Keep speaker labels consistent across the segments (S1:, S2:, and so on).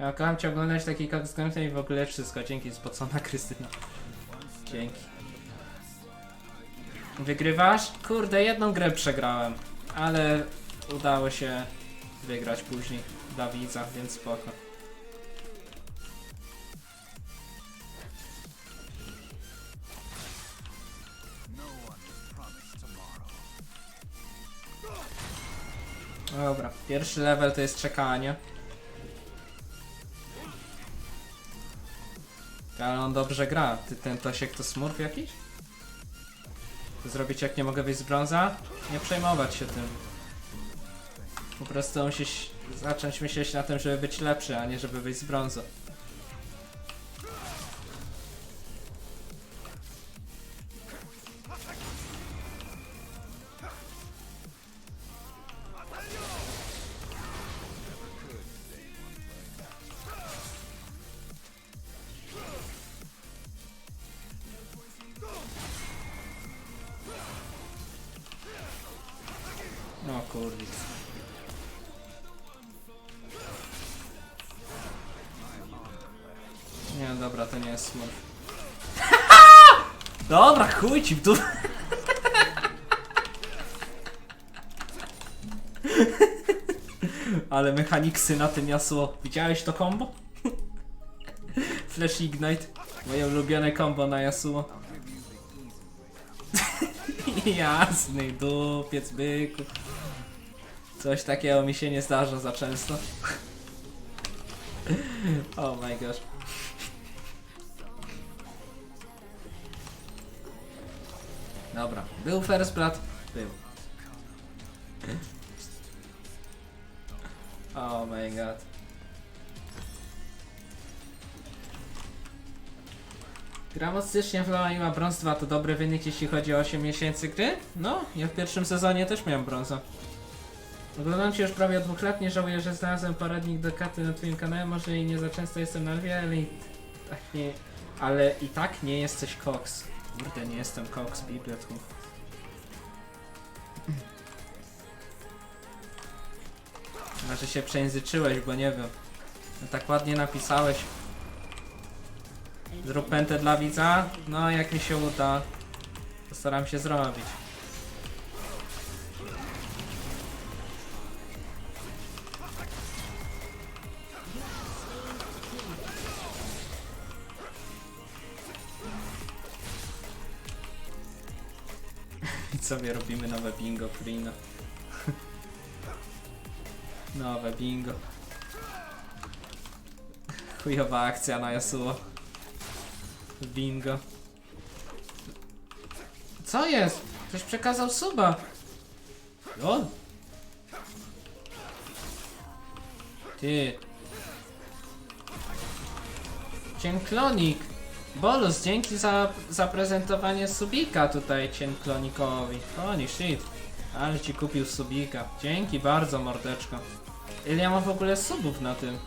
S1: Ja kocham cię oglądać taki gameplay i w ogóle wszystko. Dzięki spocona Krystyna. Dzięki. Wygrywasz? Kurde, jedną grę przegrałem, ale udało się wygrać później dla widza, więc spoko. Dobra, pierwszy level to jest czekanie. Ale on dobrze gra. Ty, ten Tosiek to smurf jakiś? Zrobić jak nie mogę wyjść z brąza? Nie przejmować się tym. Po prostu musisz zacząć myśleć na tym, żeby być lepszy, a nie żeby wyjść z brązu. Nie smurf. dobra, chuj ci w dół. Ale mechaniksy na tym jasło. Widziałeś to combo? Flash Ignite. Moje ulubione combo na Yasuo. Jasny dupiec byku. Coś takiego mi się nie zdarza za często. oh my gosh. Dobra, był first blood? Był. Oh my god. Gram od stycznia LoL i ma brąz 2 to dobry wynik jeśli chodzi o 8 miesięcy gry? No, ja w pierwszym sezonie też miałem brąza. Oglądam cię już prawie od dwóch lat, nie żałuję, że znalazłem poradnik do katy na twoim kanale, może i nie za często jestem na lwie, ale i tak nie... Ale i tak nie jesteś Cox. Kurde, nie jestem Cox, bibliotku. Może się przejęzyczyłeś, bo nie wiem. No tak ładnie napisałeś. Zrób pętę dla widza? No, jak mi się uda, postaram się zrobić. I sobie robimy nowe bingo Frino. nowe bingo. Chujowa akcja na Yasuo. Bingo. Co jest? Ktoś przekazał suba. O! Ty. Cienklonik. Bolus, dzięki za zaprezentowanie subika tutaj cienklonikowi. Holy shit. Ale ci kupił subika. Dzięki bardzo, mordeczko. Ile ja mam w ogóle subów na tym?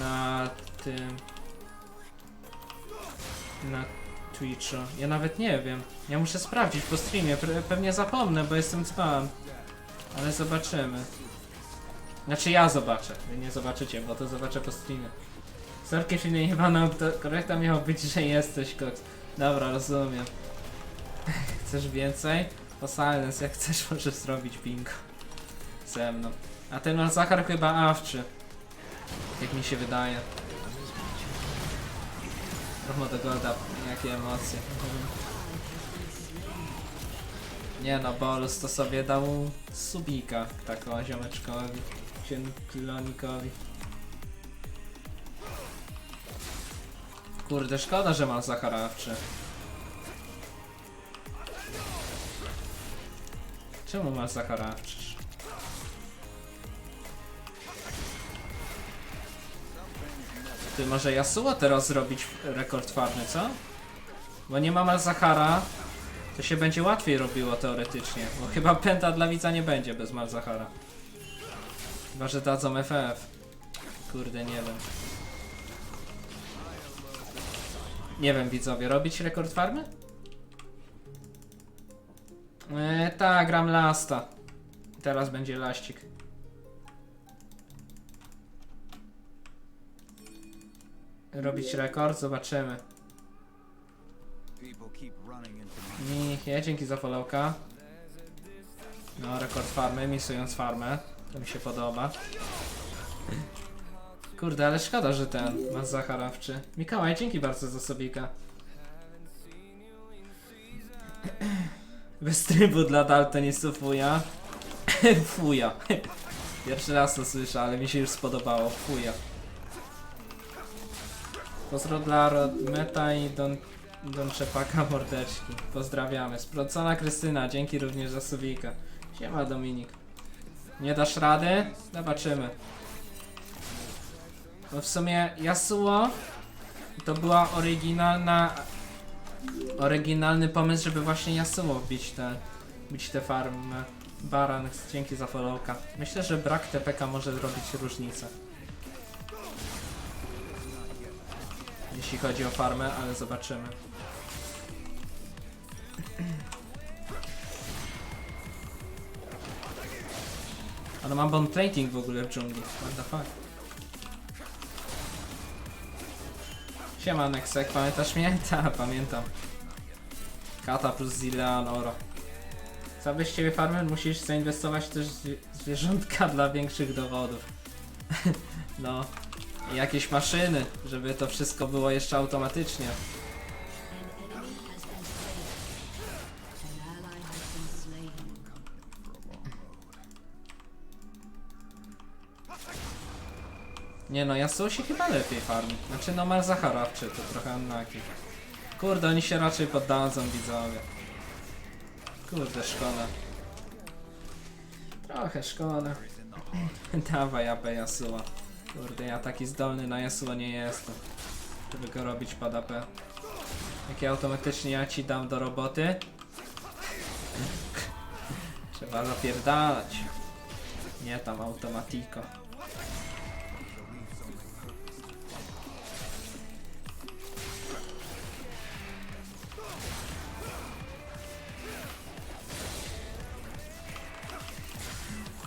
S1: Na tym na Twitchu. Ja nawet nie wiem. Ja muszę sprawdzić po streamie. Pe- Pewnie zapomnę, bo jestem spam. Ale zobaczymy. Znaczy ja zobaczę. Wy nie zobaczycie, bo to zobaczę po streamie. Sorki, filmie chyba no, to korekta miało być, że jesteś koks. Dobra, rozumiem. Chcesz więcej? O silence, jak chcesz możesz zrobić bingo. Ze mną. A ten masz Zachar chyba awczy. Jak mi się wydaje. Promo do Golda, jakie emocje. Nie no, Bolus to sobie dał subika taką ziomeczkowi, cienklonikowi. Kurde, szkoda, że mam zacharawczy. Czemu masz zacharawczy? Ty może Yasuo teraz zrobić rekord farmy, co? Bo nie ma Malzahara, to się będzie łatwiej robiło teoretycznie. Bo chyba penta dla widza nie będzie bez Malzahara. Chyba, że dadzą FF. Kurde, nie wiem. Nie wiem widzowie, robić rekord farmy? Eee, tak, gram lasta. Teraz będzie laścik. robić rekord? Zobaczymy.
S2: Me.
S1: Michie, dzięki za followka. No, rekord farmy, misując farmę. To mi się podoba. Kurde, ale szkoda, że ten ma zacharawczy. Mikołaj, dzięki bardzo za sobika. Bez trybu dla daltonistów fuja. fuja. Pierwszy raz to słyszę, ale mi się już spodobało. Fuja. Pozdro dla Rodmeta i Don, Don Czepaka mordeczki. Pozdrawiamy. Sprawdzona Krystyna, dzięki również za subika. Siema Dominik. Nie dasz rady? Zobaczymy. No w sumie Yasuo to była oryginalna oryginalny pomysł, żeby właśnie Yasuo wbić te bić te farmy. Baran, dzięki za followka. Myślę, że brak TPK może zrobić różnicę. Jeśli chodzi o farmę, ale zobaczymy. Ale mam bomb plating w ogóle w dżungli. What the fuck? Siema Nexek, pamiętasz mnie? Ta, pamiętam. Kata plus Zilean Oro. Co byś ciebie farmer? Musisz zainwestować też w zwie- zwierzątka dla większych dowodów. no. I jakieś maszyny, żeby to wszystko było jeszcze automatycznie. Nie no, Yasuo się chyba lepiej farmi. Znaczy no masz zacharawczy, to trochę unlucky. Kurde, oni się raczej poddadzą widzowie. Kurde, szkoda. Trochę szkoda. Dawaj AP Yasuo. Kurde, ja taki zdolny na Yasuo nie jestem. Żeby go robić pod AP. Jakie automatycznie ja ci dam do roboty? Trzeba zapierdalać. Nie tam automatiko.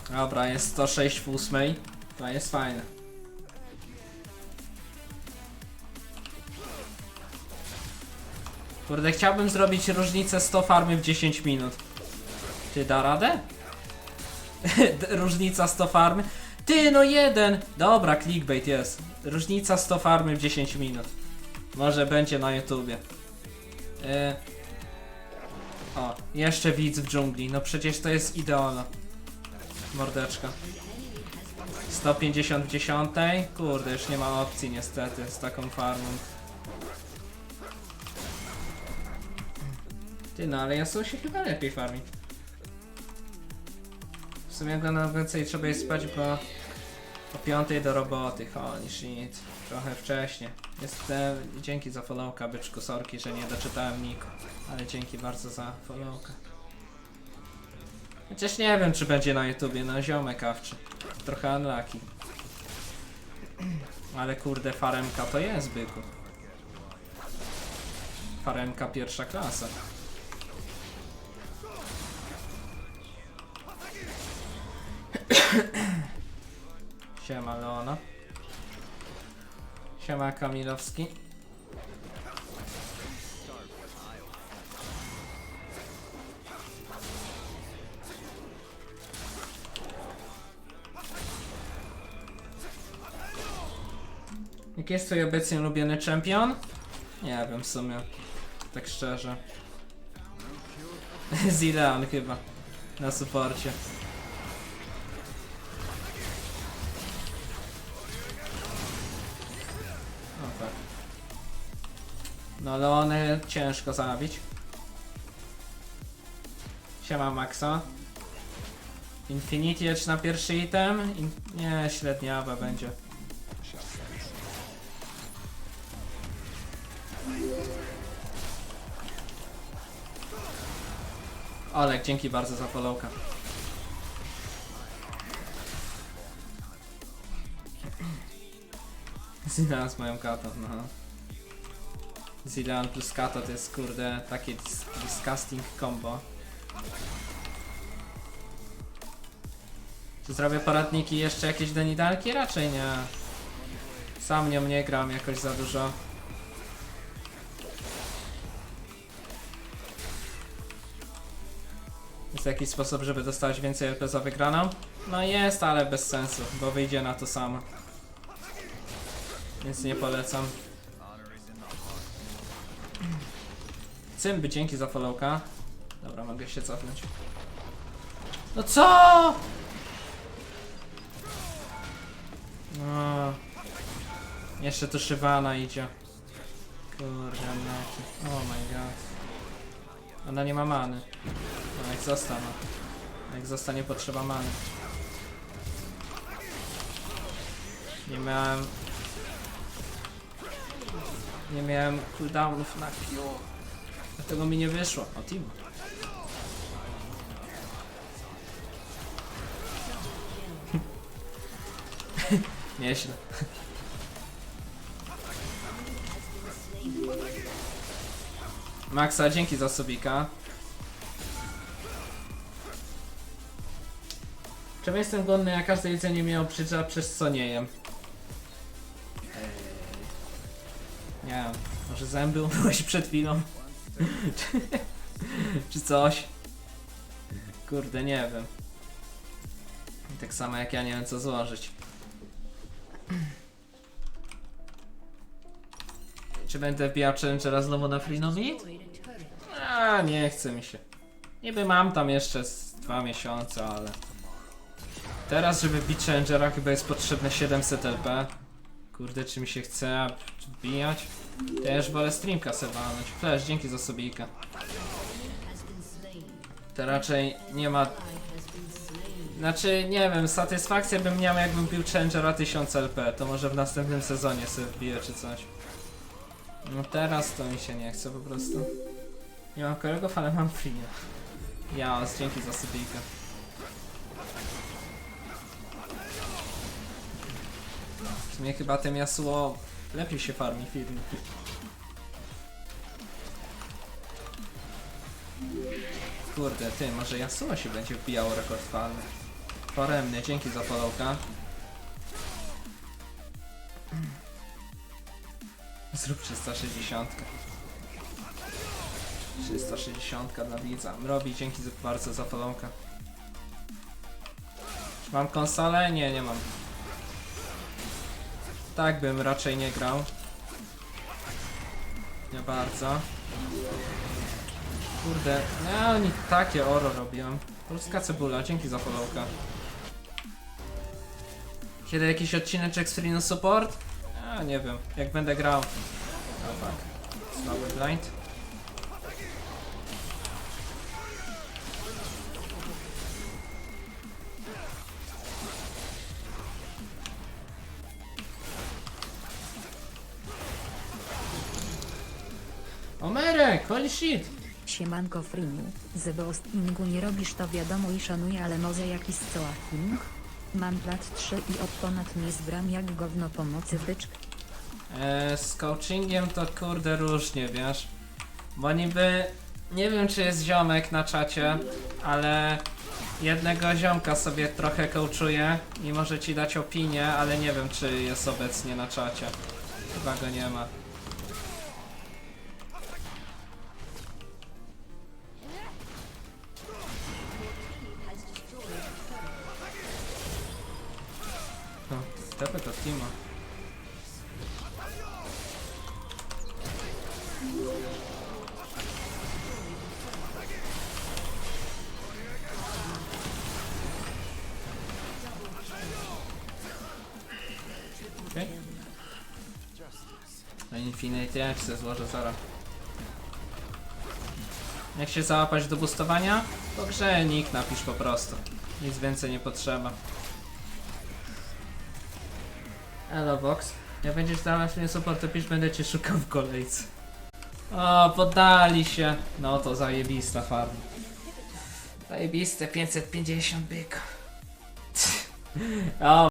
S1: Dobra, jest 106 w 8. To jest fajne. Kurde, chciałbym zrobić różnicę 100 farmy w 10 minut. Ty da radę? Różnica 100 farmy? Ty, no jeden! Dobra, clickbait jest. Różnica 100 farmy w 10 minut. Może będzie na YouTubie. E... O, jeszcze widz w dżungli. No przecież to jest idealne. Mordeczka. 150 w 10. Kurde, już nie ma opcji niestety z taką farmą. Ty no, ale Yasuo się chyba lepiej farmi. W sumie go na więcej trzeba jest spać, bo o 5 do roboty. Holy shit. Trochę wcześnie. Jestem... Dzięki za followka, byczku. Sorki, że nie doczytałem niku. Ale dzięki bardzo za followka. Chociaż nie wiem, czy będzie na YouTubie, no ziomek awczy. Trochę unlucky. Ale kurde, faremka to jest, byku. Faremka pierwsza klasa. Siema Leona. Siema Kamilowski. Jaki jest twój obecnie ulubiony czempion? Nie wiem w sumie. Tak szczerze. Zilean chyba. Na suporcie. O tak. No Leony ciężko zabić. Siema Maxa. Infinity Edge na pierwszy item? In nie, średniawa będzie. Olek, dzięki bardzo za followka. Zilean z moją katą, no. Zilean plus kata to jest kurde takie dis disgusting combo. Czy zrobię poradniki jeszcze jakieś do nidalki? Raczej nie. Sam nią nie gram jakoś za dużo. Jest jakiś sposób, żeby dostać więcej LP za wygraną? No jest, ale bez sensu, bo wyjdzie na to samo. Więc nie polecam. Cymby, dzięki za followka. Dobra, mogę się cofnąć. No co? No. Jeszcze tu Shyvana idzie. Kurde, jaki. Oh my god. Ona nie ma many. Jak. Jak zostanie potrzeba many. Nie miałem... Nie miałem cooldownów na Q. Dlatego mi nie wyszło. O, team. Nieźle. Maxa, dzięki za subika. Czemu jestem głodny, a każde jedzenie mnie obrzydza, przez co nie jem? Nie wiem, może zęby umyłeś przed chwilą? Czy- Czy coś? Kurde, nie wiem. Tak samo jak ja nie wiem co złożyć. Czy będę wbijał challengera znowu na
S3: turret.
S1: A, nie chce mi się. Niby mam tam jeszcze z dwa miesiące, ale... Teraz, żeby bić challengera chyba jest potrzebne 700 LP. Kurde, czy mi się chce wbijać? Już wolę streamka sobie walnąć. Flash, dzięki za sobijkę. To raczej nie ma... Znaczy, nie wiem, satysfakcję bym miał jakbym bił challengera 1000 LP. To może w następnym sezonie sobie wbiję czy coś. No teraz to mi się nie chce po prostu. Nie mam kolegów, ale mam free. Ja, dzięki za subijkę. Sumie chyba tym jasło lepiej się farmi firmy. Kurde, ty, może Yasuo się będzie wbijało rekord falny. Foremny, dzięki za followka. Zrób 360. 360 dla widza. Mrobi, dzięki bardzo za followka. Mam konsolę? Nie, nie mam. Tak bym raczej nie grał. Nie bardzo. Kurde, no oni takie oro robią. Polska cebula, dzięki za followka. Kiedy jakiś odcineczek z Free Support? A nie wiem, jak będę grał. O tak, słaby blind. Holy shit!
S2: Siemanko Frinu, z boostingu nie robisz to wiadomo i szanuję, ale może jakiś coaching? Mam plat 3 i od ponad nie zbram jak gówno pomocy byczk.
S1: E, z coachingiem to kurde różnie, wiesz. Bo niby nie wiem czy jest ziomek na czacie, ale jednego ziomka sobie trochę coachuje i może ci dać opinię, ale nie wiem czy jest obecnie na czacie. Chyba go nie ma. To Timo. Okay. Na Infinity się złożę zaraz. Jak się załapać do boostowania? To grze nick napisz po prostu. Nic więcej nie potrzeba. Hello Box. Jak będziesz dawać mnie support, to pisz, będę cię szukał w kolejce. O, poddali się. No to zajebista farma. Zajebiste 550 byka. O,